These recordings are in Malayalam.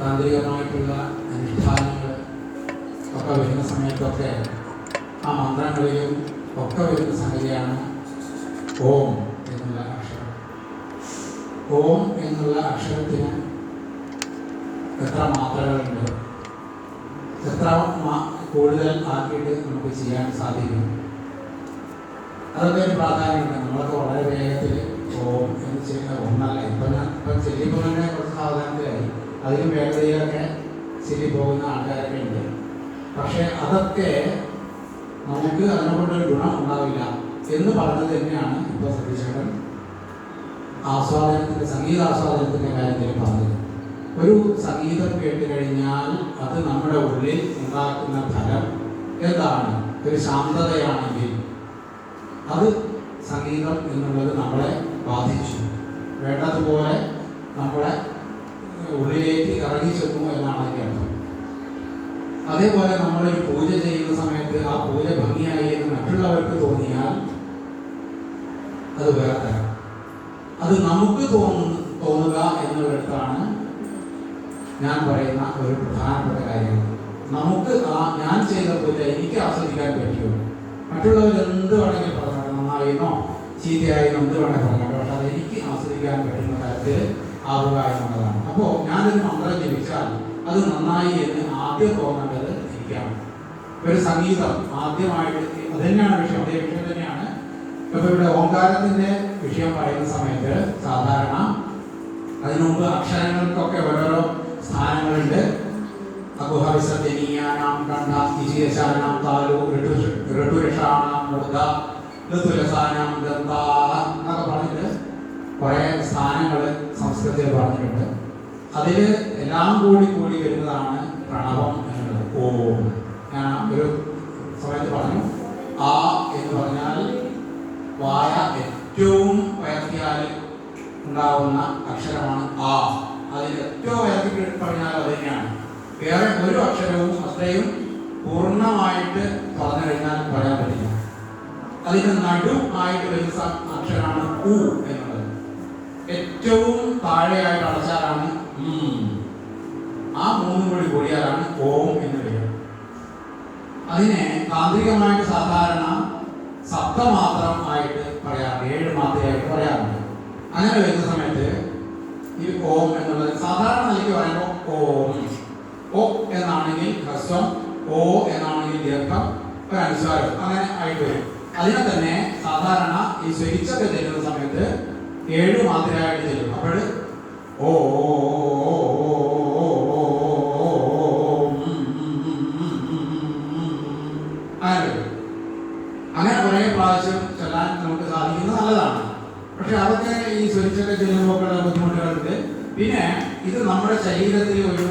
താന്ത്രികമായിട്ടുള്ള അനുഷ്ഠാനങ്ങൾ ഒക്കെ വരുന്ന സമയത്തൊക്കെ ആ മന്ത്രങ്ങളിലും ഒക്കെ വരുന്ന സംഗതിയാണ് ഓം എന്നുള്ള അക്ഷരം. ഓം എന്നുള്ള അക്ഷരത്തിന് എത്ര മാത്രകളുണ്ട് എത്ര കൂടുതൽ ആക്കിയിട്ട് നമുക്ക് ചെയ്യാൻ സാധിക്കും? അതൊക്കെ ഒരു പ്രാധാന്യമുണ്ട്. നമ്മളൊക്കെ വളരെ വേഗത്തിൽ ഓം എന്ന് ചെയ്യുന്ന ഒന്നല്ല. ഇപ്പം ഞാൻ ഇപ്പം ചെല്ലിപ്പോൾ തന്നെ കുറച്ച് സാവധാനത്തിലായി. അതിലും വേഗതയിലൊക്കെ ചെല്ലി പോകുന്ന ആൾക്കാരൊക്കെ ഉണ്ട്. പക്ഷേ അതൊക്കെ നമുക്ക് അതിനെക്കൊണ്ടൊരു ഗുണം ഉണ്ടാവില്ല എന്ന് പറഞ്ഞത് തന്നെയാണ് ഇപ്പോൾ സതീശേഖരൻ ആസ്വാദനത്തിന്റെ സംഗീത ആസ്വാദനത്തിന്റെ കാര്യത്തിൽ പറഞ്ഞത്. ഒരു സംഗീതം കേട്ട് കഴിഞ്ഞാൽ അത് നമ്മുടെ ഉള്ളിൽ ഉണ്ടാക്കുന്ന ഫലം എന്താണ് ഒരു ശാന്തതയാണെങ്കിൽ അത് സംഗീതം എന്നുള്ളത് നമ്മളെ ബാധിച്ചു. വേണ്ടതുപോലെ നമ്മളെ ഉള്ളിലേക്ക് ഇറങ്ങി ചെന്നു എന്നാണ് അതിന്റെ അർത്ഥം അതേപോലെ നമ്മളൊരു പൂജ ചെയ്യുന്ന സമയത്ത് ആ പൂജ ഭംഗിയായി എന്ന് മറ്റുള്ളവർക്ക് തോന്നിയാൽ അത് വേറെ അത് നമുക്ക് തോന്നുന്നു തോന്നുക എന്നുള്ളിടത്താണ് ഞാൻ പറയുന്ന ഒരു പ്രധാനപ്പെട്ട കാര്യം. നമുക്ക് ആ ഞാൻ ചെയ്ത പൂജ എനിക്ക് ആസ്വദിക്കാൻ പറ്റുമോ? മറ്റുള്ളവർ എന്ത് വേണമെങ്കിൽ പറഞ്ഞോട്ടെ നന്നായിന്നോ ചീത്തയായിരുന്നോ എന്ത് വേണമെങ്കിൽ പറഞ്ഞോട്ടെ പക്ഷെ അത് എനിക്ക് ആസ്വദിക്കാൻ പറ്റുന്ന തരത്തിൽ ആവുക എന്നുള്ളതാണ്. അപ്പോൾ ഞാനൊരു മന്ത്രം ജപിച്ചാൽ അത് നന്നായി എന്ന് ആദ്യം തോന്നേണ്ടത് എനിക്കാണ്. ഒരു സംഗീതം ആദ്യമായിട്ട് അത് തന്നെയാണ് വിഷയം അതേ വിഷയം തന്നെയാണ്. ഇപ്പൊ ഇവിടെ ഓങ്കാരത്തിന്റെ വിഷയം പറയുന്ന സമയത്ത് സാധാരണ അതിനു മുമ്പ് അക്ഷരങ്ങൾക്കൊക്കെ ഓരോരോ സ്ഥാനങ്ങളുണ്ട്. പറഞ്ഞിട്ട് കുറേ സ്ഥാനങ്ങൾ സംസ്കൃതത്തിൽ പറഞ്ഞിട്ടുണ്ട്. അതിൽ എല്ലാം കൂടി കൂടി വരുന്നതാണ് പ്രണവം എന്നുള്ളത്. ഓം. ഞാൻ ഒരു സമയത്ത് പറഞ്ഞു ആ എന്ന് പറഞ്ഞാൽ വായ ഏറ്റവും ഉയർത്തിയാൽ ഉണ്ടാവുന്ന അക്ഷരമാണ് ആ. അതിൽ ഏറ്റവും ഉയർത്തി പറഞ്ഞാൽ അത് തന്നെയാണ്. വേറെ ഒരു അക്ഷരവും അത്രയും പൂർണമായിട്ട് പറഞ്ഞു കഴിഞ്ഞാൽ പറയാൻ പറ്റില്ല. അതിന് നടു ആയിട്ട് വരുന്ന അക്ഷരമാണ് ഉ എന്നുള്ളത്. ഏറ്റവും താഴെയായിട്ട് അടച്ചാലാണ്. ആ മൂന്നും കൂടി കൂടിയാലാണ് ഓം എന്ന് പറയുന്നത് അതിനെ താന്ത്രികമായിട്ട് സാധാരണ സപ്തമാത്രം ആയിട്ട് പറയാറുണ്ട്. ഏഴ് മാത്രയായിട്ട് പറയാറുണ്ട്. അങ്ങനെ വരുന്ന സമയത്ത് ഈ ഓം എന്നുള്ളത് സാധാരണ നിലയ്ക്ക് പറയുമ്പോൾ ഓം ഓ എന്നാണെങ്കിൽ ഹ്രസ്വം ഓ എന്നാണെങ്കിൽ ദീർഘം ഒരു അനുസ്വാരം അങ്ങനെ ആയിട്ട് വരും. അതിനെ തന്നെ സാധാരണ ഈ സ്വരിച്ചൊക്കെ ചെല്ലുന്ന സമയത്ത് ഏഴ് മാത്രയായിട്ട് ചെല്ലും. അപ്പോൾ അങ്ങനെ കുറേ പ്രാവശ്യം ചൊല്ലാൻ നമുക്ക് സാധിക്കുന്നത് നല്ലതാണ് പക്ഷെ അതൊക്കെ ഈ സ്വരിച്ചൊക്കെ ചെല്ലുമ്പോഴുള്ള ബുദ്ധിമുട്ടുകളുണ്ട് പിന്നെ ഇത് നമ്മുടെ ശരീരത്തിൽ ഒരു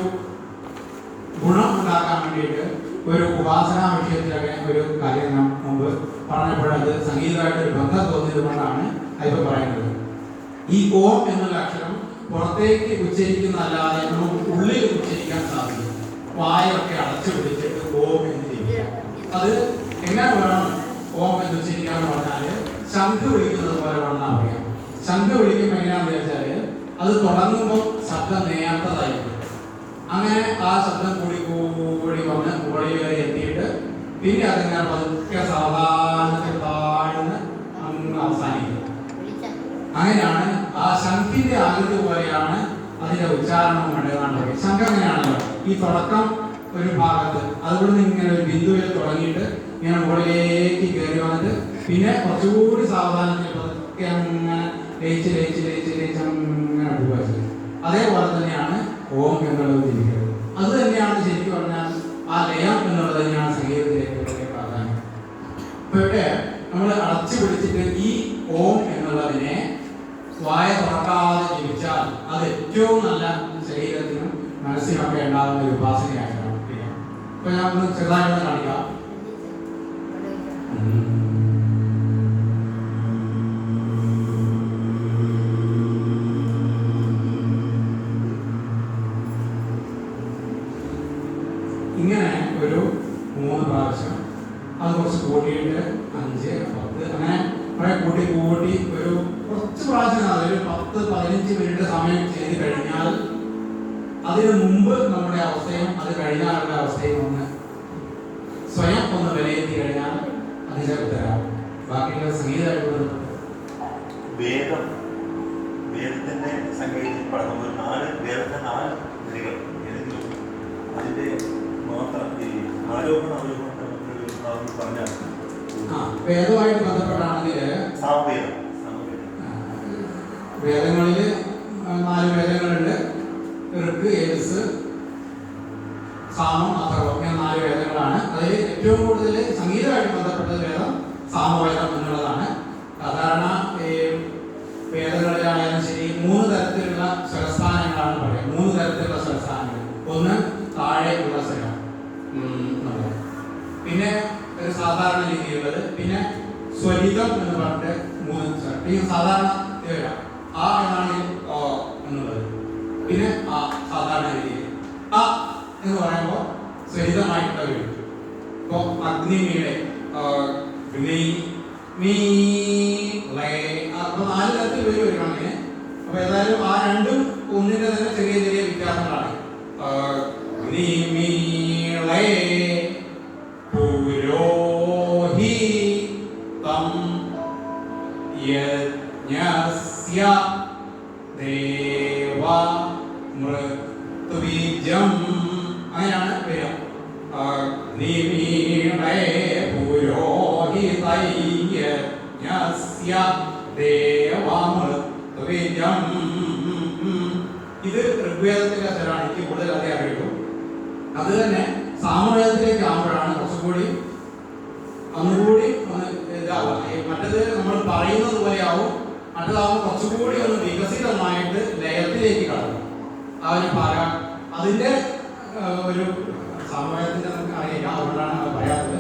ഗുണം ഉണ്ടാക്കാൻ വേണ്ടിയിട്ട് ഒരു ഉപാസനാ വിഷയത്തിലൊക്കെ ഒരു കാര്യം മുമ്പ് പറഞ്ഞപ്പോഴത് സംഗീതമായിട്ട് ഒരു ബന്ധം തോന്നിയത് കൊണ്ടാണ് അതിപ്പോൾ പറയുന്നത് ഈ ഓം എന്നുള്ള അക്ഷരം പുറത്തേക്ക് ഉച്ചരിക്കുന്നതല്ലാതെ നമുക്ക് ഉള്ളിൽ ഉച്ചരിക്കാൻ സാധിക്കും. വായൊക്കെ അടച്ചു പിടിച്ചിട്ട് ഓം എന്ന് ചെയ്യുക. അത് എങ്ങനെ വേണം? ഓം എന്ന് ഉച്ചരിക്കാന്ന് പറഞ്ഞാൽ ശംഖ് വിളിക്കുന്നത് പോലെ വേണം അറിയാം. ശംഖ് വിളിക്കുമ്പോൾ എങ്ങനെയാണെന്ന് വെച്ചാൽ അത് തുടങ്ങുമ്പോൾ ശബ്ദം നേർത്തതായിരിക്കും. അങ്ങനെ ആ ശബ്ദം കൂടി കൂടി വന്ന് മുകളിൽ വരെ എത്തിയിട്ട് പിന്നെ അതിങ്ങനെ അതിന്റെ ഉച്ചാരണം വേണ്ടതാണ് സംഘടനയാണല്ലോ. ഈ തുടക്കം ഒരു ഭാഗത്ത്. അതുകൊണ്ട് ഇങ്ങനെ ഒരു ബിന്ദുവിൽ തുടങ്ങിയിട്ട് ഇങ്ങനെ മുകളിലേക്ക് കയറി വന്നിട്ട് പിന്നെ കുറച്ചുകൂടി സാവധാനത്തിൽ ലയിച്ച് ലയിച്ച് ലയിച്ച് അങ്ങനെ പോവുക അതേപോലെ തന്നെയാണ് ഓം എന്നുള്ളത് ജനിക്കുന്നത് അത് തന്നെയാണ് ശരിക്കും പറഞ്ഞാൽ ആ ലയം എന്നുള്ളത് തന്നെയാണ് സംഗീതത്തിലേക്ക് പ്രാധാന്യം. ഇപ്പൊ നമ്മൾ അടച്ചു പിടിച്ചിട്ട് ഈ ഓം എന്നുള്ളതിനെ വായ തുറക്കാതെ ജീവിച്ചാൽ അത് ഏറ്റവും നല്ല ശരീരത്തിനും മനസ്സിനൊക്കെ ഉണ്ടാകുന്ന ഒരു ഉപാസനയായിട്ടാണ് ഇപ്പൊ ഞാൻ ഒന്ന് കാണിക്കാം. ഇങ്ങനെ ഒരു മൂന്ന് പ്രാവശ്യം അത് കുറച്ച് കൂട്ടിയിട്ട് അഞ്ച് പത്ത് അങ്ങനെ കുറെ കൂട്ടി കൂട്ടി ഒരു കുറച്ച് പ്രാവശ്യം ഒരു പത്ത് പതിനഞ്ച് മിനിറ്റ് സമയം ചെയ്ത് കഴിഞ്ഞാൽ അതിനു മുമ്പ് നമ്മുടെ അവസ്ഥയും അത് കഴിഞ്ഞാലുള്ള അവസ്ഥയും ഒന്ന് സ്വയം ഒന്ന് വിലയിരുത്തി കഴിഞ്ഞാൽ അതിന്റെ ഉത്തരവാകും ബാക്കിയുള്ള സംഗീതമായിട്ട് വേദം വേദത്തിന്റെ സംഗീതത്തിൽ പഠനം ഒരു നാല് വേദത്തിന്റെ നാല് വരികൾ ഏതെങ്കിലും അതിന്റെ മാത്രം ഈ ആരോപണ അവരോപണം പറഞ്ഞാൽ ആ വേദവുമായിട്ട് ബന്ധപ്പെട്ടാണെങ്കിൽ വേദങ്ങളിൽ നാല് വേദങ്ങളുണ്ട്. ഋക്ക് യജസ് സാമം അഥർവം ഇങ്ങനെ നാല് വേദങ്ങളാണ്. അതിൽ ഏറ്റവും കൂടുതൽ സംഗീതമായിട്ട് ബന്ധപ്പെട്ട വേദം സാമവേദം എന്നുള്ളതാണ്. സാധാരണ ഈ വേദങ്ങളിലായാലും ശരി മൂന്ന് തരത്തിലുള്ള സ്വരസ്ഥാനങ്ങളാണ് പറയുക. മൂന്ന് തരത്തിലുള്ള സ്വരസ്ഥാനങ്ങൾ ഒന്ന് താഴെയുള്ള സ്വരം പിന്നെ സാധാരണ രീതിയിലുള്ളത്. പിന്നെ സ്വരിതം എന്ന് പറഞ്ഞിട്ട് മൂന്ന് സ്വരം ഈ സാധാരണ ഇത് ആ എന്നാണ് എന്നുള്ളത്. പിന്നെ ആ സാധാരണ രീതിയിൽ. ആ എന്ന് പറയുമ്പോൾ സ്വരിതമായിട്ടുള്ള വീട് ഇപ്പോൾ അഗ്നിമീടെ അഗ്നി മീ ലേ അപ്പോൾ നാല് തരത്തിൽ വരും വരുവാണെങ്കിൽ അപ്പോൾ ഏതായാലും ആ രണ്ടും ഒന്നിന്റെ തന്നെ ചെറിയ ചെറിയ വ്യത്യാസങ്ങളാണ്. യജ്ഞസ്യ ദേവ മൃത്വിജം ഇത് ഋഗ്വേദത്തിലെ അക്ഷരമാണ്. എനിക്ക് കൂടുതൽ അതേ അറിയുള്ളൂ അത് തന്നെ സാമവേദത്തിലേക്ക് ആകുമ്പോഴാണ് കുറച്ചുകൂടി ഒന്നുകൂടി ഒന്ന് ഇതാവുക. മറ്റത് നമ്മൾ പറയുന്നത് പോലെയാവും. മറ്റേതാവുമ്പോൾ കുറച്ചുകൂടി ഒന്ന് വികസിതമായിട്ട് ലയത്തിലേക്ക് കടക്കും. ആ ഒരു പാര. അതിന്റെ ഒരു സമയത്തിന്റെ നമുക്ക് അറിയില്ല. അതുകൊണ്ടാണ് അത് പറയാത്തത്.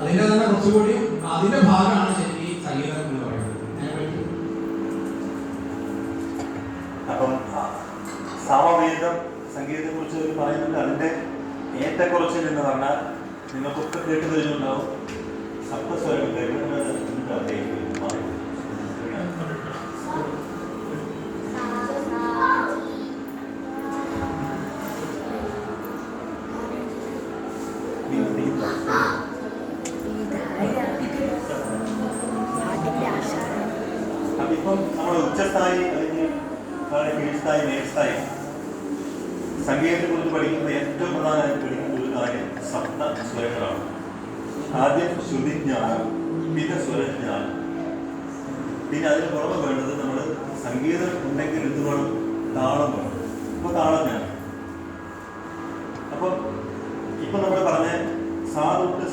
അതിന്റെ തന്നെ കുറച്ചുകൂടി അതിന്റെ ഭാഗമാണ് ശരിക്കും ഈ സംഗീതം എന്ന് പറയുന്നത്. അപ്പം സമവേദം സംഗീതത്തെ കുറിച്ച് പറയുന്നുണ്ട്. അതിന്റെ ഏറ്റക്കുറച്ചിൽ എന്ന് പറഞ്ഞാൽ നിങ്ങൾക്കൊക്കെ കേട്ട് വരുന്നുണ്ടാവും സപ്തസ്വരം കേൾക്കുന്നത് അതിപ്പം നമ്മൾ ഉച്ചസ്ഥായി അല്ലെങ്കിൽ നമ്മുടെ കീഴ്സ്ഥായി മേൽസ്ഥായി സംഗീതത്തെ കുറിച്ച് പഠിക്കുമ്പോൾ ഏറ്റവും പ്രധാനമായിട്ട് പഠിക്കുന്ന ഒരു കാര്യം സപ്ത സ്വരങ്ങളാണ്. ആദ്യം ശ്രുതിജ്ഞാനം പിന്നെ സ്വരജ്ഞാനം. പിന്നെ അതിന് പുറമെ വേണ്ടത് നമ്മൾ സംഗീതം ഉണ്ടെങ്കിൽ എന്ത് വേണം താളം വേണം. അപ്പോൾ താളം വേണം. അപ്പോൾ ഇപ്പം നമ്മൾ പറഞ്ഞ സാ തൊട്ട്